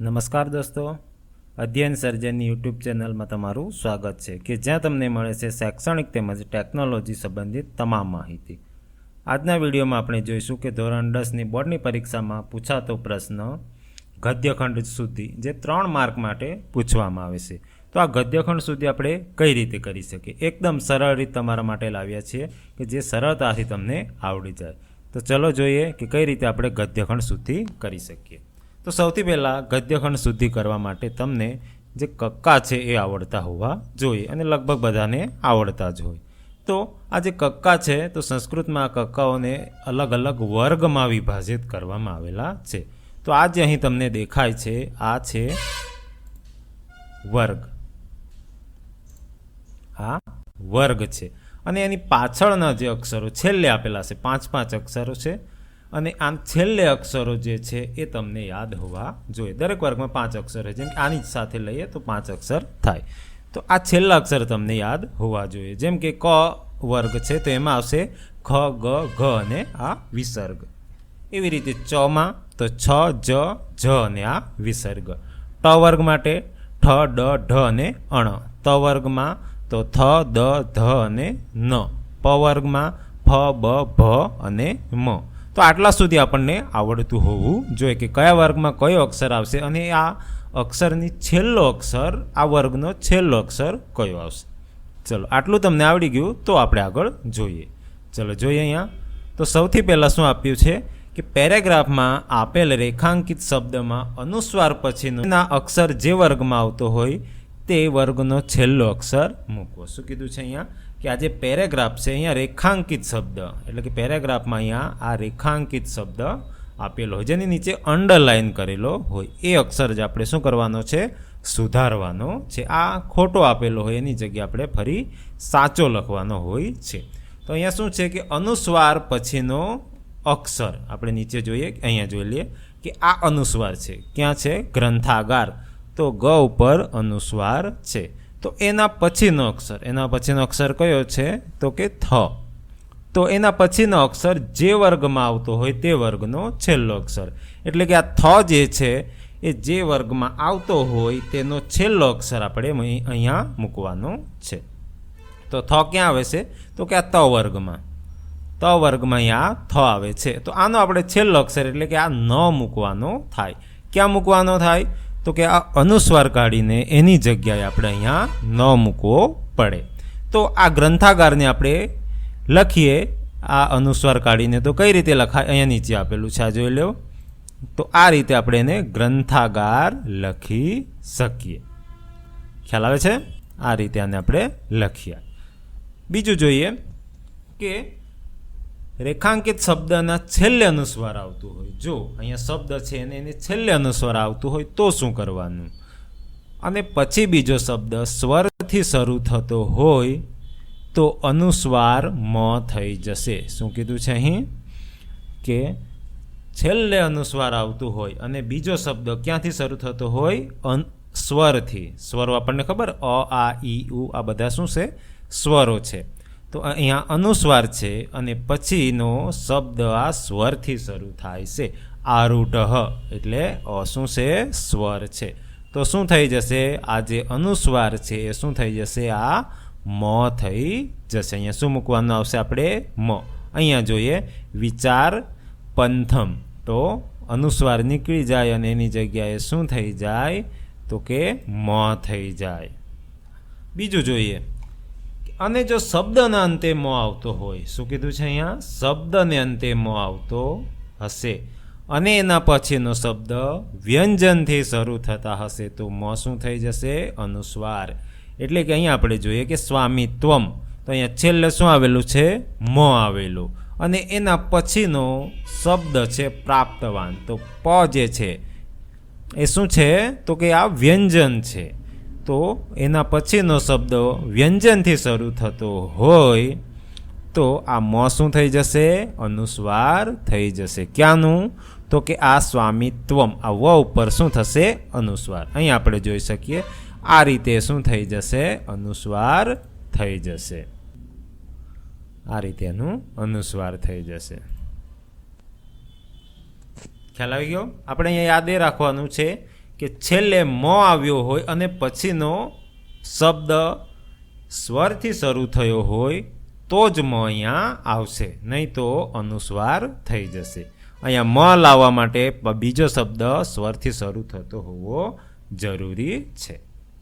નમસ્કાર દોસ્તો. અધ્યયન સર્જનની યુટ્યુબ ચેનલમાં તમારું સ્વાગત છે કે જ્યાં તમને મળે છે શૈક્ષણિક તેમજ ટેકનોલોજી સંબંધિત તમામ માહિતી. આજના વિડીયોમાં આપણે જોઈશું કે ધોરણ દસની બોર્ડની પરીક્ષામાં પૂછાતો પ્રશ્ન ગદ્યખંડ સુધી જે ત્રણ માર્ક માટે પૂછવામાં આવે છે. તો આ ગદ્યખંડ સુધી આપણે કઈ રીતે કરી શકીએ? એકદમ સરળ રીત તમારા માટે લાવ્યા છીએ કે જે સરળતાથી તમને આવડી જાય. તો ચલો જોઈએ કે કઈ રીતે આપણે ગદ્યખંડ સુધી કરી શકીએ. તો સૌથી પહેલાં ગદ્યખંડ શુદ્ધિ કરવા માટે તમને જે કક્કા છે એ આવડતા હોવા જોઈએ અને લગભગ બધાને આવડતા જ હોય. તો આ જે કક્કા છે, તો સંસ્કૃતમાં આ કક્કાઓને અલગ અલગ વર્ગમાં વિભાજિત કરવામાં આવેલા છે. તો આ જે અહીં તમને દેખાય છે, આ છે વર્ગ. આ વર્ગ છે. અને એની પાછળના જે અક્ષરો છેલ્લે આપેલા છે, પાંચ પાંચ અક્ષરો છે. અને આમ છેલ્લે અક્ષરો જે છે એ તમને યાદ હોવા જોઈએ. દરેક વર્ગમાં પાંચ અક્ષર હોય. જેમ કે આની જ સાથે લઈએ તો પાંચ અક્ષર થાય. તો આ છેલ્લા અક્ષર તમને યાદ હોવા જોઈએ. જેમ કે ક વર્ગ છે તો એમાં આવશે ખ, ગ, ઘ અને આ વિસર્ગ. એવી રીતે ચમાં તો છ, જ જ અને આ વિસર્ગ. ટ વર્ગ માટે ઠ, ડ, ઢ અને અણ ત વર્ગમાં તો થ, દ, ધ અને ન પ વર્ગમાં ફ, બ, ભ અને મ. તો આટલા સુધી આપણને આવડતું હોવું જોઈએ કે કયા વર્ગમાં કયો અક્ષર આવશે અને આ અક્ષરની છેલ્લો અક્ષર, આ વર્ગનો છેલ્લો અક્ષર કયો આવશે. ચલો, આટલું તમને આવડી ગયું તો આપણે આગળ જોઈએ. ચલો, જોઈએ અહીંયા. તો સૌથી પહેલાં શું આપ્યું છે કે પેરેગ્રાફમાં આપેલ રેખાંકિત શબ્દમાં અનુસ્વાર પછીના અક્ષર જે વર્ગમાં આવતો હોય તે વર્ગનો છેલ્લો અક્ષર મૂકો શું કીધું છે અહીંયા? કે આ જે પેરેગ્રાફ છે, અહીંયા રેખાંકિત શબ્દ, એટલે કે પેરેગ્રાફમાં અહીંયા આ રેખાંકિત શબ્દ આપેલો હોય, જેની નીચે અંડરલાઇન કરેલો હોય. એ અક્ષર જ આપણે શું કરવાનો છે? સુધારવાનો છે. આ ખોટો આપેલો હોય, એની જગ્યાએ આપણે ફરી સાચો લખવાનો હોય છે. તો અહીંયા શું છે કે અનુસ્વાર પછીનો અક્ષર. આપણે નીચે જોઈએ અહીંયા જોઈ લઈએ કે આ અનુસ્વાર છે. ક્યાં છે? ગ્રંથાગાર. તો ગ ઉપર અનુસ્વાર છે. તો એના પછીનો અક્ષર, એના પછીનો અક્ષર કયો છે? તો કે થ. તો એના પછીનો અક્ષર જે વર્ગમાં આવતો હોય તે વર્ગનો છેલ્લો અક્ષર. એટલે કે આ થ જે છે, એ જે વર્ગમાં આવતો હોય તેનો છેલ્લો અક્ષર આપણે અહીં- અહીંયા મૂકવાનો છે. તો થ ક્યાં આવે છે? તો કે આ ત વર્ગમાં. ત વર્ગમાં અહીંયા થ આવે છે. તો આનો આપણે છેલ્લો અક્ષર એટલે કે આ ન મૂકવાનો થાય. ક્યાં મૂકવાનો થાય? તો કે આ અનુસ્વાર કાઢીને એની જગ્યાએ આપણે અહીંયા ન મૂકવો પડે. તો આ ગ્રંથાગારને આપણે લખીએ. આ અનુસ્વાર કાઢીને તો કઈ રીતે લખાય? અહીંયા નીચે આપેલું છે, આ જોઈ લો તો આ રીતે આપણે એને ગ્રંથાગાર લખી શકીએ. ખ્યાલ આવે છે? આ રીતે આને આપણે લખીએ. બીજું જોઈએ કે રેખાંકિત શબ્દના છેલ્લે અનુસ્વાર આવતું હોય. જો અહીંયા શબ્દ છે અને એને છેલ્લે અનુસ્વાર આવતું હોય તો શું કરવાનું? અને પછી બીજો શબ્દ, સ્વરથી શરૂ થતો હોય તો અનુસ્વાર મ થઈ જશે. શું કીધું છે અહીં? કે છેલ્લે અનુસ્વાર આવતું હોય અને બીજો શબ્દ ક્યાંથી શરૂ થતો હોય? અન, સ્વરથી. સ્વરો આપણને ખબર? અ, આ, ઈ, ઉ, આ બધા શું છે? સ્વરો છે. તો અહીંયા અનુસ્વાર છે અને પછીનો શબ્દ આ સ્વરથી શરૂ થાય છે. આરૂઢ એટલે શું છે? સ્વર છે. તો શું થઈ જશે? આ જે અનુસ્વાર છે એ શું થઈ જશે? આ મ થઈ જશે. અહીંયા શું મૂકવાનું આવશે આપણે? મ. અહીંયા જોઈએ વિચાર પંથમ. તો અનુસ્વાર નીકળી જાય અને એની જગ્યાએ શું થઈ જાય? તો કે મ થઈ જાય. બીજું જોઈએ. અને જો શબ્દના અંતે મો આવતો હોય, શું કીધું છે અહીંયા? શબ્દને અંતે મો આવતો હશે. અને એના પછીનો શબ્દ વ્યંજનથી શરૂ થતા હશે તો મ શું થઈ જશે? અનુસ્વાર. એટલે કે અહીંયા આપણે જોઈએ કે સ્વામિત્વમ. તો અહીંયા છેલ્લે શું આવેલું છે? મ આવેલું. અને એના પછીનો શબ્દ છે પ્રાપ્તવાન. તો પ જે છે, એ શું છે? તો કે આ વ્યંજન છે. તો એના પછીનો શબ્દ વ્યંજનથી શરૂ થતો હોય તો આ મ શું થઈ જશે? અનુસ્વાર થઈ જશે. ક્યાંનું? તો કે આ સ્વામિત્વમ. આ વ ઉપર શું થશે? અનુસ્વાર. અહીં આપણે જોઈ શકીએ. આ રીતે શું થઈ જશે? અનુસ્વાર થઈ જશે. આ રીતેનું અનુસ્વાર થઈ જશે. ખ્યાલ આવી ગયો? આપણે અહીંયા યાદે રાખવાનું છે. કે છેલ્લે મ આવ્યો હોય અને પછીનો શબ્દ સ્વરથી શરૂ થયો હોય, તો જ મ અહીંયા આવશે. નહીં તો અનુસ્વાર થઈ જશે. અહીંયા મ લાવવા માટે બીજો શબ્દ સ્વરથી શરૂ થતો હોવો જરૂરી છે.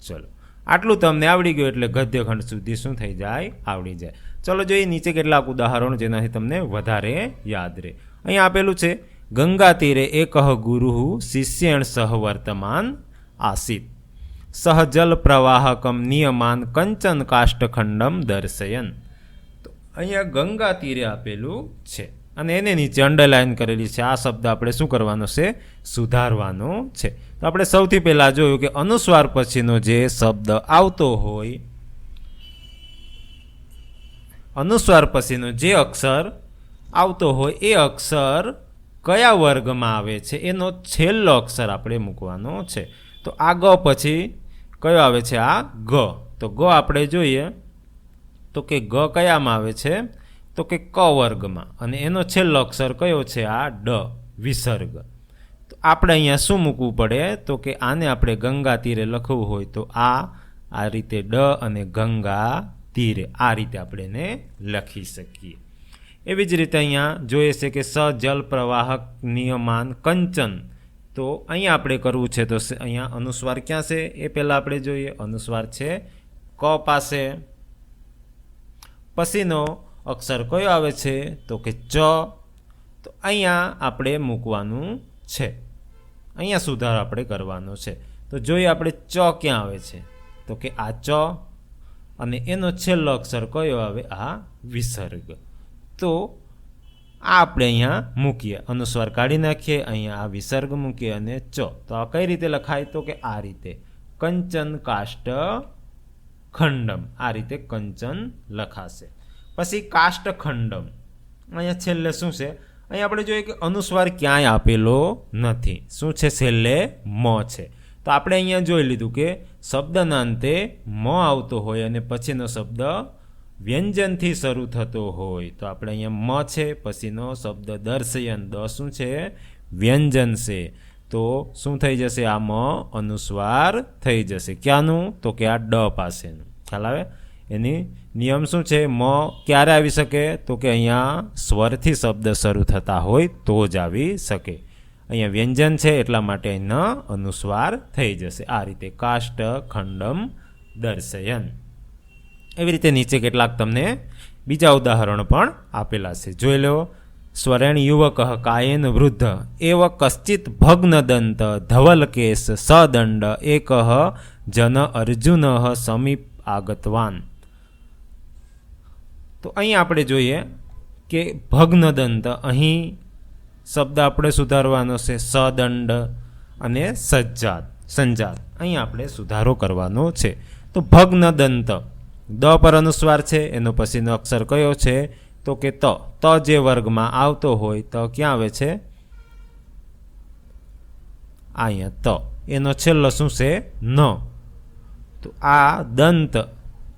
ચલો. આટલું તમને આવડી ગયું એટલે ગદ્યખંડ સુધી શું થઈ જાય? આવડી જાય. ચલો જોઈએ નીચે કેટલાક ઉદાહરણો જેનાથી તમને વધારે યાદ રહે. અહીં આપેલું છે ગંગા તીરે એકહ ગુરુ શિષ્યેણ સહ વર્તમાન આસિત. સહજલ પ્રવાહકમ નિયમાન કંચન કાષ્ઠખંડમ દર્શયન. તો અહીંયા ગંગા તીરે આપેલું છે. અને એને નીચે અંડરલાઇન કરેલી છે. આ શબ્દ આપણે શું કરવાનો છે? સુધારવાનો છે. તો આપણે સૌથી પહેલાં જોયું કે અનુસ્વાર પછીનો જે શબ્દ આવતો હોય, અનુસ્વાર પછીનો જે અક્ષર આવતો હોય, એ અક્ષર કયા વર્ગમાં આવે છે એનો છેલ્લો અક્ષર આપણે મૂકવાનો છે. તો આ ગ પછી કયો આવે છે? આ ગ. તો ગ આપણે જોઈએ. તો કે ગ કયામાં આવે છે? તો કે ક વર્ગમાં. અને એનો છેલ્લો અક્ષર કયો છે? આ ડ, વિસર્ગ. તો આપણે અહીંયા શું મૂકવું પડે? તો કે આને આપણે ગંગા તીરે લખવું હોય તો આ આ રીતે ડ અને ગંગા તીરે આ રીતે આપણે એને લખી શકીએ. એવી જ રીતે અહીંયા જોઈએ છે કે સ જલ પ્રવાહક નિયમાન કંચન. તો અહીંયા આપણે કરવું છે તો અહીંયા અનુસ્વાર ક્યાં છે? એ પહેલાં આપણે જોઈએ. અનુસ્વાર છે. ક પાસે. પછીનો અક્ષર કયો આવે છે? તો કે ચ. તો અહીંયા આપણે મૂકવાનું છે. અહીંયા સુધાર આપણે કરવાનો છે. તો જોઈએ આપણે ચ ક્યાં આવે છે? તો કે આ ચ. અને એનો છેલ્લો અક્ષર કયો આવે? આ વિસર્ગ. તો આ આપણે અહીંયા મૂકીએ. અનુસ્વાર કાઢી નાખીએ, અહીંયા આ વિસર્ગ મૂકીએ અને ચ. તો આ કઈ રીતે લખાય તો કે આ રીતે. કંચન કાષ્ટ ખંડમ. આ રીતે કંચન લખાશે. પછી કાષ્ટ ખંડમ. અહીંયા છેલ્લે શું છે? અહીંયા આપણે જોઈએ કે અનુસ્વાર ક્યાંય આપેલો નથી. શું છે? છેલ્લે મ છે. તો આપણે અહીંયા જોઈ લીધું કે શબ્દના અંતે મ આવતો હોય અને પછીનો શબ્દ વ્યંજનથી શરૂ થતો હોય તો આપણે અહીંયા મ છે, પછીનો શબ્દ દર્શયન દ શું છે? વ્યંજન છે. તો શું થઈ જશે? આ મ અનુસ્વાર થઈ જશે. ક્યાંનું? તો કે આ ડ પાસેનું. ખ્યાલ આવે? એની નિયમ શું છે? મ ક્યારે આવી શકે? તો કે અહીંયા સ્વરથી શબ્દ શરૂ થતા હોય તો જ આવી શકે. અહીંયા વ્યંજન છે એટલા માટે ન અનુસ્વાર થઈ જશે. આ રીતે કાષ્ટ, ખંડમ, દર્શયન. એવી રીતે નીચે કેટલાક તમને બીજા ઉદાહરણો પણ આપેલા છે. જોઈ લો. સ્વરેણ યુવક કાયેન વૃદ્ધ. એવ કશ્ચિત ભગ્નદંત ધવલકેશ સદંડ. એક જન અર્જુન સમીપ આગતવાન. તો અહીં આપણે જોઈએ કે ભગ્નદંત અહીં શબ્દ આપણે સુધારવાનો છે સદંડ અને સજ્જાત, સંજાત. અહીં આપણે સુધારો કરવાનો છે. તો ભગ્નદંત દ પર અનુસ્વાર છે, એનો પછીનો અક્ષર કયો છે? તો કે ત. ત જે વર્ગમાં આવતો હોય, તો ક્યાં આવે છે? અહીંયા ત. એનો છેલ્લો શું છે? ન. તો આ દંત.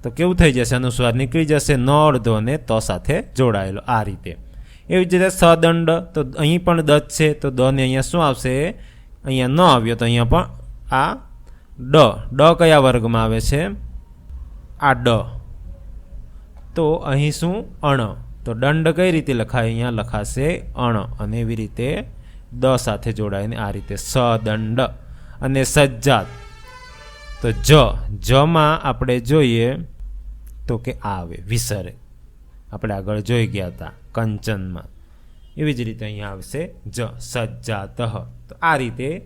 તો કેવું થઈ જશે? અનુસ્વાર નીકળી જશે, ન અડધો અને ત સાથે જોડાયેલો આ રીતે. એવી જ રીતે સદંડ તો અહીં પણ દત છે. તો દને ને અહીંયા શું આવશે? અહીંયા ન આવ્યો તો અહીંયા પણ આ ડ. ડ કયા વર્ગમાં આવે છે? આ ડ તો અહીં શું અણ? તો દંડ કઈ રીતે લખાય? અહીંયા લખાશે અણ. અને એવી રીતે દ સાથે જોડાઈને આ રીતે સદંડ. અને સજ્જાત. તો જ, જમાં આપણે જોઈએ તો કે આવે, વિસરે. આપણે આગળ જોઈ ગયા હતા, કંચનમાં. એવી જ રીતે અહીંયા આવશે જ, સજ્જાત. તો આ રીતે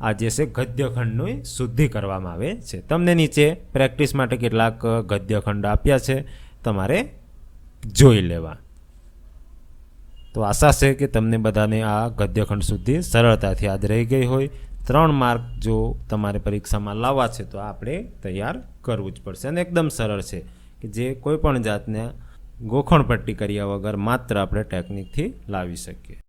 આ જે છે ગદ્યખંડનું શુદ્ધિ કરવામાં આવે છે. તમને નીચે પ્રેક્ટિસ માટે કેટલાક ગદ્યખંડ આપ્યા છે. તમારે જોઈ લેવા. તો આશા છે કે તમને બધાને આ ગદ્યખંડ સુધી સરળતાથી યાદ રહી ગઈ હોય. ત્રણ માર્ક જો તમારે પરીક્ષામાં લાવવા છે તો આપણે તૈયાર કરવું જ પડશે. અને એકદમ સરળ છે કે જે કોઈ પણ જાતને ગોખણપટ્ટી કર્યા વગર માત્ર આપણે ટેકનિકથી લાવી શકીએ.